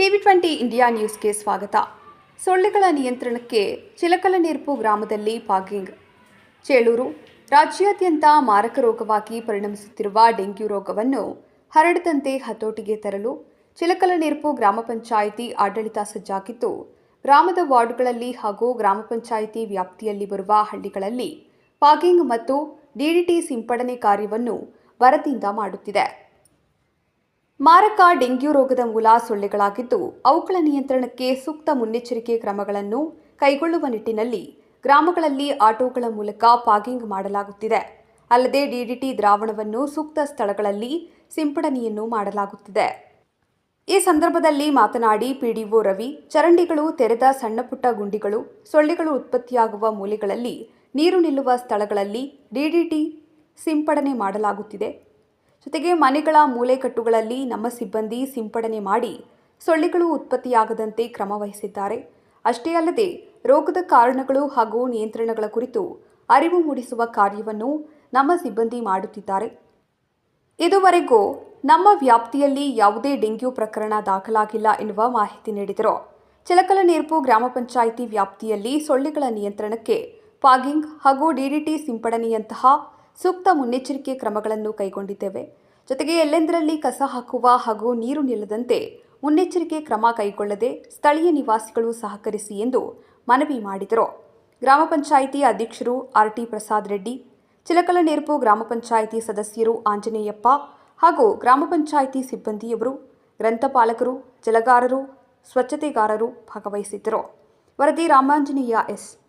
TV twenty India ನ್ಯೂಸ್ಗೆ ಸ್ವಾಗತ. ಸೊಳ್ಳೆಗಳ ನಿಯಂತ್ರಣಕ್ಕೆ ಚಿಲಕಲನೇರ್ಪು ಗ್ರಾಮದಲ್ಲಿ ಪಾಗಿಂಗ್ ಚೇಳೂರು, ರಾಜ್ಯಾದ್ಯಂತ ಮಾರಕ ರೋಗವಾಗಿ ಪರಿಣಮಿಸುತ್ತಿರುವ ಡೆಂಗ್ಯೂ ರೋಗವನ್ನು ಹರಡದಂತೆ ಹತೋಟಿಗೆ ತರಲು ಚಿಲಕಲನೇರ್ಪು ಗ್ರಾಮ ಪಂಚಾಯಿತಿ ಆಡಳಿತ ಸಜ್ಜಾಗಿದ್ದು, ಗ್ರಾಮದ ವಾರ್ಡ್ಗಳಲ್ಲಿ ಹಾಗೂ ಗ್ರಾಮ ಪಂಚಾಯಿತಿ ವ್ಯಾಪ್ತಿಯಲ್ಲಿ ಬರುವ ಹಳ್ಳಿಗಳಲ್ಲಿ ಪಾಗಿಂಗ್ ಮತ್ತು ಡಿಡಿಟಿ ಸಿಂಪಡಣೆ ಕಾರ್ಯವನ್ನು ವರದಿಯಿಂದ ಮಾಡುತ್ತಿದೆ. ಮಾರಕ ಡೆಂಗ್ಯೂ ರೋಗದ ಮೂಲ ಸೊಳ್ಳೆಗಳಾಗಿದ್ದು, ಅವುಗಳ ನಿಯಂತ್ರಣಕ್ಕೆ ಸೂಕ್ತ ಮುನ್ನೆಚ್ಚರಿಕೆ ಕ್ರಮಗಳನ್ನು ಕೈಗೊಳ್ಳುವ ನಿಟ್ಟಿನಲ್ಲಿ ಗ್ರಾಮಗಳಲ್ಲಿ ಆಟೋಗಳ ಮೂಲಕ ಪಾಗಿಂಗ್ ಮಾಡಲಾಗುತ್ತಿದೆ. ಅಲ್ಲದೆ ಡಿಡಿಟಿ ದ್ರಾವಣವನ್ನು ಸೂಕ್ತ ಸ್ಥಳಗಳಲ್ಲಿ ಸಿಂಪಡಣೆಯನ್ನು ಮಾಡಲಾಗುತ್ತಿದೆ. ಈ ಸಂದರ್ಭದಲ್ಲಿ ಮಾತನಾಡಿ ಪಿಡಿಒ ರವಿ, ಚರಂಡಿಗಳು ತೆರೆದ ಸಣ್ಣಪುಟ್ಟ ಗುಂಡಿಗಳು, ಸೊಳ್ಳೆಗಳು ಉತ್ಪತ್ತಿಯಾಗುವ ಮೂಲೆಗಳಲ್ಲಿ ನೀರು ನಿಲ್ಲುವ ಸ್ಥಳಗಳಲ್ಲಿ ಡಿಡಿಟಿ ಸಿಂಪಡಣೆ ಮಾಡಲಾಗುತ್ತಿದೆ. ಜೊತೆಗೆ ಮನೆಗಳ ಮೂಲೆಕಟ್ಟುಗಳಲ್ಲಿ ನಮ್ಮ ಸಿಬ್ಬಂದಿ ಸಿಂಪಡಣೆ ಮಾಡಿ ಸೊಳ್ಳೆಗಳು ಉತ್ಪತ್ತಿಯಾಗದಂತೆ ಕ್ರಮ ವಹಿಸಿದ್ದಾರೆ. ಅಷ್ಟೇ ಅಲ್ಲದೆ ರೋಗದ ಕಾರಣಗಳು ಹಾಗೂ ನಿಯಂತ್ರಣಗಳ ಕುರಿತು ಅರಿವು ಮೂಡಿಸುವ ಕಾರ್ಯವನ್ನು ನಮ್ಮ ಸಿಬ್ಬಂದಿ ಮಾಡುತ್ತಿದ್ದಾರೆ. ಇದುವರೆಗೂ ನಮ್ಮ ವ್ಯಾಪ್ತಿಯಲ್ಲಿ ಯಾವುದೇ ಡೆಂಗ್ಯೂ ಪ್ರಕರಣ ದಾಖಲಾಗಿಲ್ಲ ಎನ್ನುವ ಮಾಹಿತಿ ನೀಡಿದರು. ಚಿಲಕಲನೇರ್ಪು ಗ್ರಾಮ ಪಂಚಾಯಿತಿ ವ್ಯಾಪ್ತಿಯಲ್ಲಿ ಸೊಳ್ಳೆಗಳ ನಿಯಂತ್ರಣಕ್ಕೆ ಫಾಗಿಂಗ್ ಹಾಗೂ ಡಿಡಿಟಿ ಸಿಂಪಡಣೆಯಂತಹ ಸೂಕ್ತ ಮುನ್ನೆಚ್ಚರಿಕೆ ಕ್ರಮಗಳನ್ನು ಕೈಗೊಂಡಿದ್ದೇವೆ. ಜೊತೆಗೆ ಎಲ್ಲೆಂದರಲ್ಲಿ ಕಸ ಹಾಕುವ ಹಾಗೂ ನೀರು ನಿಲ್ಲದಂತೆ ಮುನ್ನೆಚ್ಚರಿಕೆ ಕ್ರಮ ಕೈಗೊಳ್ಳದೆ ಸ್ಥಳೀಯ ನಿವಾಸಿಗಳು ಸಹಕರಿಸಿ ಎಂದು ಮನವಿ ಮಾಡಿದರು. ಗ್ರಾಮ ಪಂಚಾಯಿತಿ ಅಧ್ಯಕ್ಷರು ಆರ್ಟಿ ಪ್ರಸಾದ್ ರೆಡ್ಡಿ ಚಿಲಕಲನೇರ್ಪು ಗ್ರಾಮ ಪಂಚಾಯಿತಿ ಸದಸ್ಯರು ಆಂಜನೇಯಪ್ಪ ಹಾಗೂ ಗ್ರಾಮ ಪಂಚಾಯಿತಿ ಸಿಬ್ಬಂದಿಯವರು ಗ್ರಂಥಪಾಲಕರು, ಜಲಗಾರರು, ಸ್ವಚ್ಛತೆಗಾರರು ಭಾಗವಹಿಸಿದ್ದರು. ವರದಿ ರಾಮಾಂಜನೇಯ ಎಸ್.